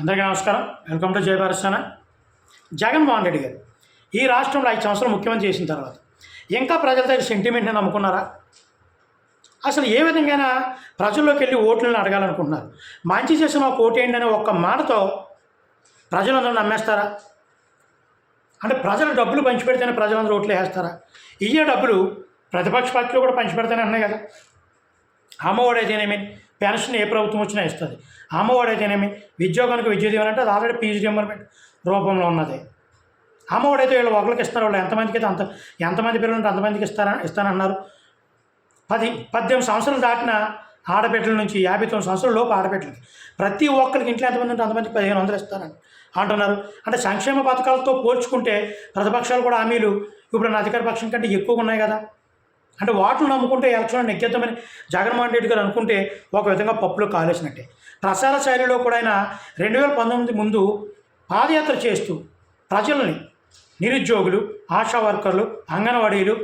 అందరికీ నమస్కారం. Welcome to జయభారస్థాన జగన్మోహన్ రెడ్డి గారు ఈ రాష్ట్రంలో ఐదు సంవత్సరాలు ముఖ్యమంత్రి చేసిన తర్వాత ఇంకా ప్రజల దగ్గర సెంటిమెంట్ని నమ్ముకున్నారా? అసలు ఏ విధంగా ప్రజల్లోకి వెళ్ళి ఓట్లను అడగాలనుకుంటున్నారు? మంచి చేసిన ఒక ఓటు ఏంటనే ఒక్క మాటతో ప్రజలందరూ నమ్మేస్తారా? అంటే ప్రజలు డబ్బులు పంచిపెడితేనే ప్రజలందరూ ఓట్లు వేస్తారా? ఇయ్యే డబ్బులు ప్రతిపక్ష పార్టీలు కూడా పంచిపెడితేనే అన్నాయి కదా. అమ్మఒడైతేనేమి పెన్షన్ ఏ ప్రభుత్వం వచ్చినా ఇస్తుంది. అమ్మఒడి అయితేనేమి విద్యోగానికి విద్యుత్ దీవెన అంటే అది ఆల్రెడీ పీజీ రియంబర్మెంట్ రూపంలో ఉన్నది. అమ్మఒడి అయితే వీళ్ళు ఒకరికి ఇస్తారు వాళ్ళు ఎంతమందికి అయితే అంత ఎంతమంది పిల్లలు ఉంటే అంతమందికి ఇస్తారని ఇస్తానన్నారు. పది పద్దెనిమిది సంవత్సరాలు దాటిన ఆడబిడ్డల నుంచి యాభై తొమ్మిది సంవత్సరాల లోపు ఆడబిడ్డలకి ప్రతి ఒక్కరికి ఇంట్లో ఎంతమంది ఉంటే అంతమందికి పదిహేను వందలు ఇస్తారని అంటున్నారు. అంటే సంక్షేమ పథకాలతో పోల్చుకుంటే ప్రతిపక్షాలు కూడా హామీలు ఇప్పుడు నా అధికార పక్షం కంటే ఎక్కువగా ఉన్నాయి కదా. అంటే వాటిని నమ్ముకుంటే ఎలక్షన్ నెగ్గేద్దామని జగన్మోహన్ రెడ్డి గారు అనుకుంటే ఒక విధంగా పప్పులో కాలేసినట్టే. ప్రసార శైలిలో కూడా ఆయన రెండు వేల పంతొమ్మిది ముందు పాదయాత్ర చేస్తూ ప్రజల్ని నిరుద్యోగులు ఆశా వర్కర్లు అంగన్వాడీలు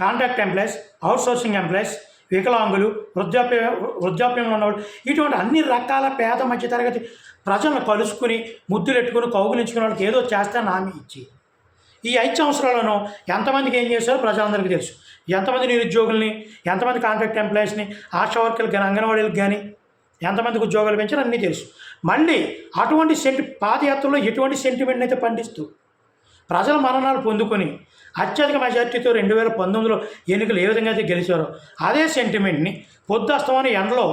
కాంట్రాక్ట్ ఎంప్లాయీస్ అవుట్సోర్సింగ్ ఎంప్లాయీస్ వికలాంగులు వృద్ధాప్య వృద్ధాప్యంలో ఉన్నవాళ్ళు ఇటువంటి అన్ని రకాల పేద మధ్యతరగతి ప్రజలను కలుసుకుని ముద్దులెట్టుకుని కౌగులించుకునే వాళ్ళకి ఏదో చేస్తానని హామీ ఇచ్చి. ఈ ఐదు సంవత్సరాలను ఎంతమందికి ఏం చేశారో ప్రజలందరికీ తెలుసు. ఎంతమంది నిరుద్యోగుల్ని ఎంతమంది కాంట్రాక్ట్ ఎంప్లాయీస్ని ఆశా వర్కర్లకు కానీ అంగన్వాడీలకు కానీ ఎంతమందికి ఉద్యోగాలు పెంచారో అన్నీ తెలుసు. మళ్ళీ అటువంటి సెంటి పాదయాత్రలో ఎటువంటి సెంటిమెంట్ని అయితే పండిస్తూ ప్రజల మరణాలు పొందుకొని అత్యధిక మెజార్టీతో రెండు వేల పంతొమ్మిదిలో ఎన్నికలు ఏ విధంగా అయితే గెలిచారో అదే సెంటిమెంట్ని పొద్దు ఎండలో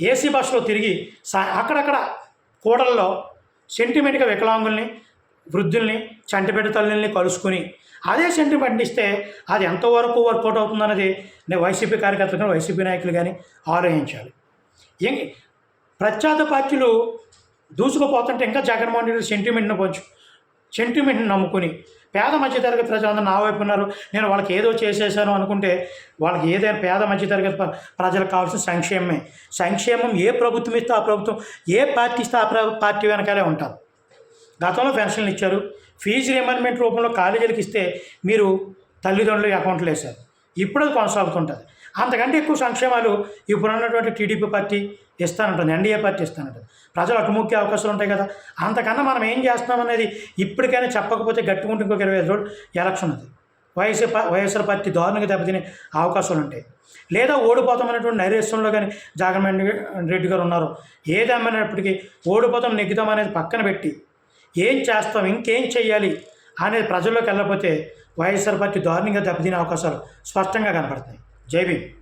ఏసీ బస్సులో తిరిగి సా- అక్కడక్కడ కూడల్లో సెంటిమెంట్గా వికలాంగుల్ని వృద్ధుల్ని చంటిబిడ్డ తల్లుల్ని కలుసుకుని అదే సెంటిమెంట్ ఇస్తే అది ఎంతవరకు వర్కౌట్ అవుతుందన్నది నేను వైసీపీ కార్యకర్తలు కానీ వైసీపీ నాయకులు కానీ ఆలోచించాలి. ఏం ప్రఖ్యాత పార్టీలు దూసుకుపోతుంటే ఇంకా జగన్మోహన్ రెడ్డి సెంటిమెంట్ని పంచు సెంటిమెంట్ని నమ్ముకుని పేద మధ్యతరగతి ప్రజలందరూ నా వైపు ఉన్నారు నేను వాళ్ళకి ఏదో చేసేసాను అనుకుంటే వాళ్ళకి ఏదైనా పేద మధ్యతరగతి ప్రజలకు కావాల్సిన సంక్షేమమే. సంక్షేమం ఏ ప్రభుత్వం ఇస్తే ఆ ప్రభుత్వం ఏ పార్టీ ఇస్తే ఆ ప్ర- పార్టీ వెనకాలే ఉంటారు గతంలో పెన్షన్లు ఇచ్చారు. ఫీజు రియంబర్మెంట్ రూపంలో కాలేజీలకు ఇస్తే మీరు తల్లిదండ్రులు అకౌంట్లు వేశారు ఇప్పుడు అది కొనసాగుతుంటుంది. అంతకంటే ఎక్కువ సంక్షేమాలు ఇప్పుడు ఉన్నటువంటి టీడీపీ పార్టీ ఇస్తానంటుంది ఎన్డీఏ పార్టీ ఇస్తానంటుంది. ప్రజలు అటుముఖ్య అవకాశాలు ఉంటాయి కదా. అంతకన్నా మనం ఏం చేస్తున్నాం అనేది ఇప్పటికైనా చెప్పకపోతే గట్టుకుంటే ఇంకొక ఇరవై ఐదు రోజులు ఎలక్షన్ అది. వైఎస్ఆర్ వైఎస్ఆర్ పార్టీ దారుణంగా దెబ్బతినే అవకాశాలు ఉంటాయి. లేదా ఓడిపోతామనేటువంటి నైరేశ్యంలో కానీ జగన్మోహన్ రెడ్డి గారు ఉన్నారు. ఏదేమైనప్పటికీ ఓడిపోతాం నెగ్గుతాం అనేది పక్కన పెట్టి ఏం చేస్తాం ఇంకేం చేయాలి అనేది ప్రజల్లోకి వెళ్ళకపోతే వైఎస్ఆర్ పార్టీ దారుణంగా దెబ్బతినే అవకాశాలు స్పష్టంగా కనపడుతున్నాయి జై భీమ్.